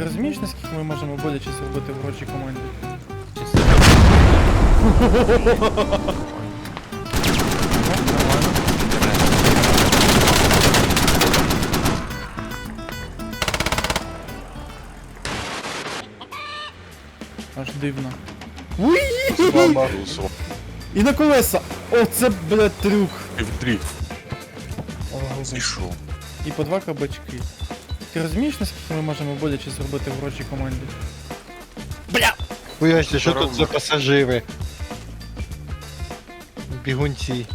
Ти розумієш, наскільки ми можемо боляче зробити ворожій команді? Аж дивно. Уї! І на колеса! Оце, блядь, трюк! F3. І що? І по два кабачки. Ти розумієш, наскільки ми можемо боляче зробити ворожій команді? Бля! Хуясі, що тут за пасажири? Бігунці.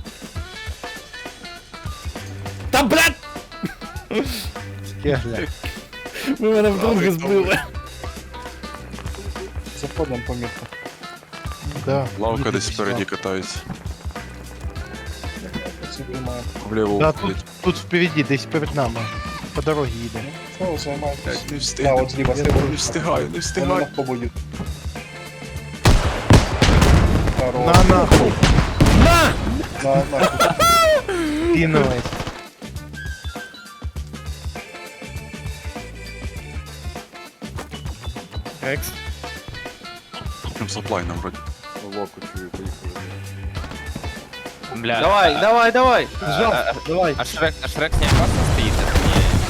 Та блядь! Кегля. Ви мене вдруге збили. Заходом помітка. Да. Лавка десь спереді катається. Вліво Да, тут, уходить. тут впереді, десь перед нами. По дорогі їде. Займаєтесь? Блядь, Не Да, встигаю. от зліва, Я зліва. не встигаю, не Воно встигаю. буде. Хорош. На нахуй. На! На, на. Кинулась. Рекс. Прям саплайном вроді. Бля. Давай, а, давай, давай! а, а, Давай. а Шрек, а Шрек не опасно стоит? Не.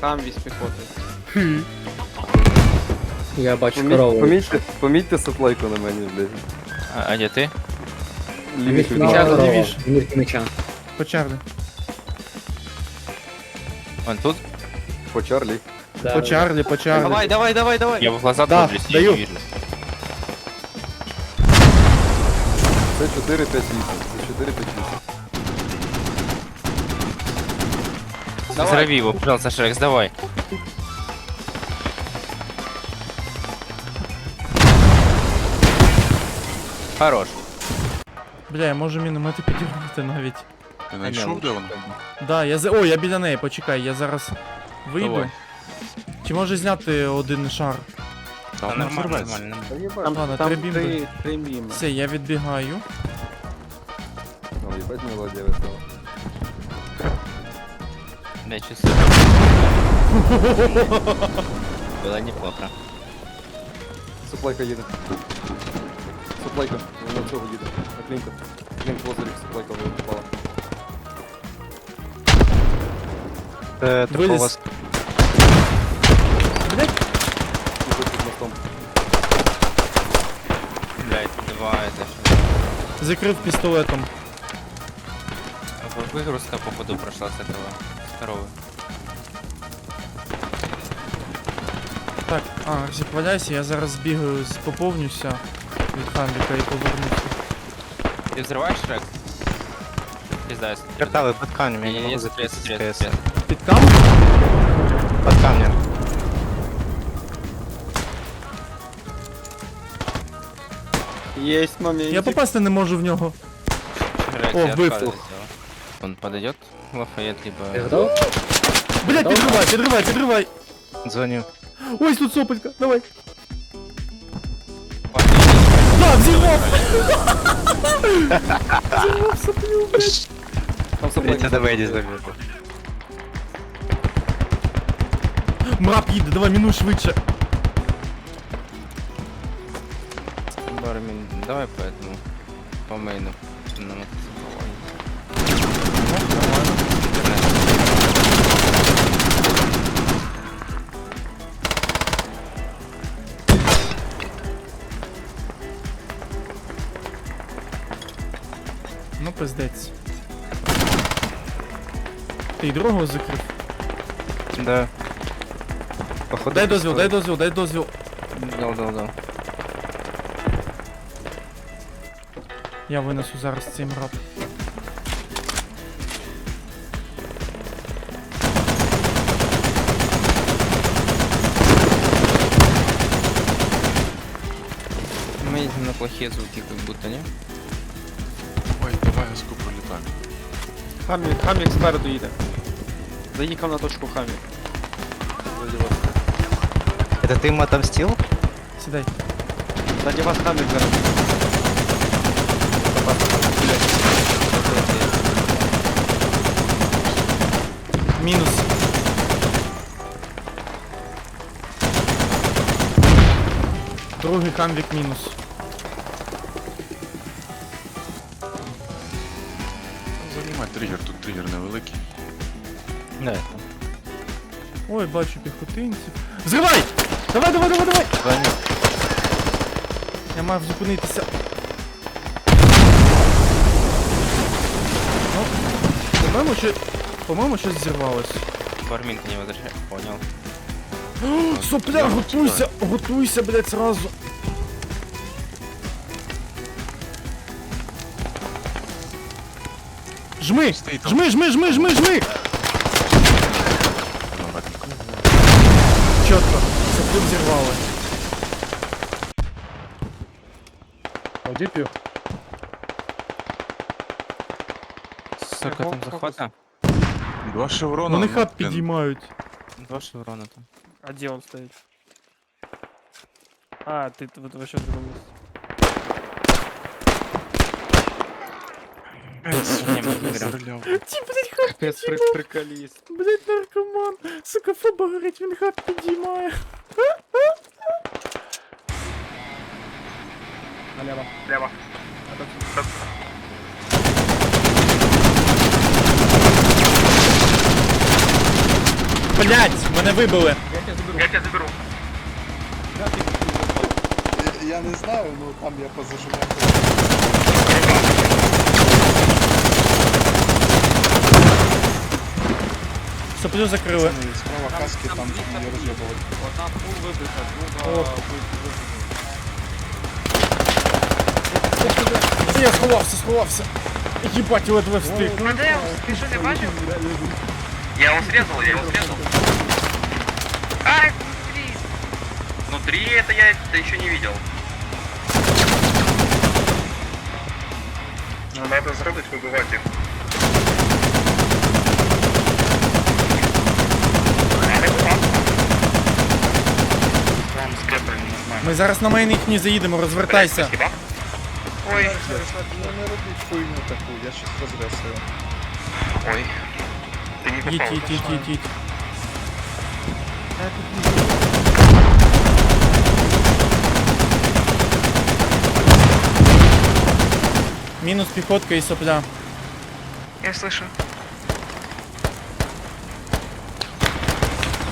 Там весь піхоти. Я бачу корову. Помітьте, помітьте саплайку на мені, блядь. А, а где ты? Між Міча, корова, лівіше. Мірки меча. По Чарлі. Он тут? По Чарлі. Да, По Чарлі, по Чарлі. Давай, давай, давай, давай! Я в глаза Да, я даю. не вижу. Це 4 5 8 Це 4 Давай. Взорви его, пожалуйста, Шрек, давай. Хорош. Бля, я можу міномети підірвати навіть. Ти знайшов де вона? Да, я за. О, я біля неї, почекай, я зараз вийду. Давай. Чи може зняти один шар? Там не порветься. Там, Ладно, там три бімби. три, три. Все, я відбігаю. О, їбать мелодія весела Да, чувствую. Было неплохо. Суплайка їде. Суплайка, вона цього їде. На клінка. Клінк лозерів, суплайка випала. Е, Виліз. типова Блять, Біжить під мостом. Блять, два это ж. закрив пістолетом. В- Выгрузка походу прошла с этого. С коровы. Так, а, Арсік, валяйся, я зараз бігаю, з- поповнюся від хамбіка і повернуся. Ты взрываешь Шрек? Пизда, если... Вертали під камнем, я Не, не не, можу не, стресс, запустити стресс, СКС. стресс. Під камнем? Під камнем. Єсть момент. Я попасти не можу в нього. Шрек, О, я выпал. откуда сделал. Он подойдет, Лафайет, Ти либо... готов? Блять, Давай. підривай, підривай, підривай! Дзвоню. Ось тут сопелька, давай. Ой, Да, взірвав! Там суплайка. давай не забіжу. Мрап їде, давай, мінуй швидше. Бармен, давай поэтому по мейну. На мотоцикле. Пиздець. Ти й другого закрив. Да. Походу, Дай дозвіл, дай дозвіл, дай дозвіл. Дал, дал, дал. Я винесу зараз цей мрап. Меня на плохие звуки, как будто, не? Хамік, хамік спереду їде. Заїхав на точку хамік. Ззаді вас. Это ты им отомстил? Сідай. Ззаді вас хамік зараз. Мінус. Другий хамвік мінус. Тригер, тут тригер невеликий. Не, Ой, бачу піхотинців. Зривай! Давай, давай, давай, давай! Зоню. Я мав зупинитися. Ну, по-моєму, що... По-моєму, щось зірвалось. Барминка не возвращай. Понял. Сопля, готуйся, готуйся, блядь, сразу. Жми! Стій там. Жми, жми, жми, жми, жми! Аккуратненько. Чітко, соплю взірвали. А где пью? Сука, там захвата. Два шеврона. Вони ну, хат блін. підіймають. Два шеврона там. А где он стоит? А, ты т- вот вообще в другом месте. Ті, блядь, приколіст. Блядь, наркоман. Сука, фоба горить, він хат підіймає. Налево. Лево. Блядь, мене вибили. Я тебя заберу. Я, я не знаю, но там я позажимал. Соплю закрили. Пацаны, Справа каски, там не разъебывать. Одна фул вибита, друга... Де я сховався, сховався. Їбать, ледве встиг. Да, ты что, не бачил? Я его срезал, я его срезал. Ай, внутри. Внутри это я это еще не видел. Ну, надо зарубить, выбивать их. Ми зараз на мейн їхній заїдемо, розвертайся. Ой, Ну не робіть хуйню таку, я щас розресую. ой. Ты не Їдь, попал. їдь, їдь, їдь, їдь. Мінус піхотка і сопля. Я слышу.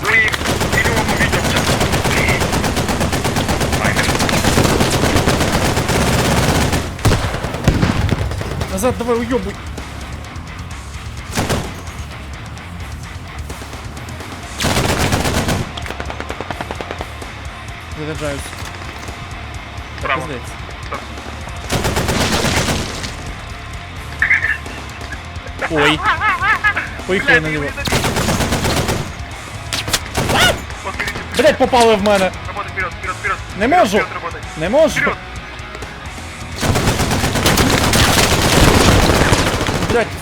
Ну и или он увидел сейчас. Ай, Назад, давай, уйобуй. Заряджаюсь. Право. Ой. Поїхали на нього. Блять, попали в мене. Работай вперед, вперед, вперед. Не можу. Не можу.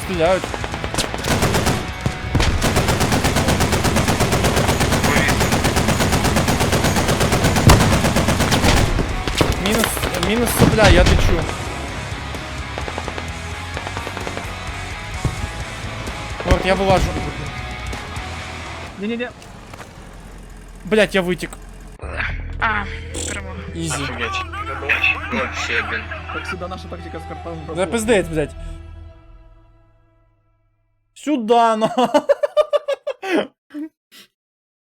Вперед. Блять, стріляють. Мінус, мінус сопля, я течу. От, я вилажу. Не-не-не. Блять, я витік. А, перемога. Ізі. Вообще, блин. Как всегда, наша тактика с картоном. За пиздець, блять. Сюда, на.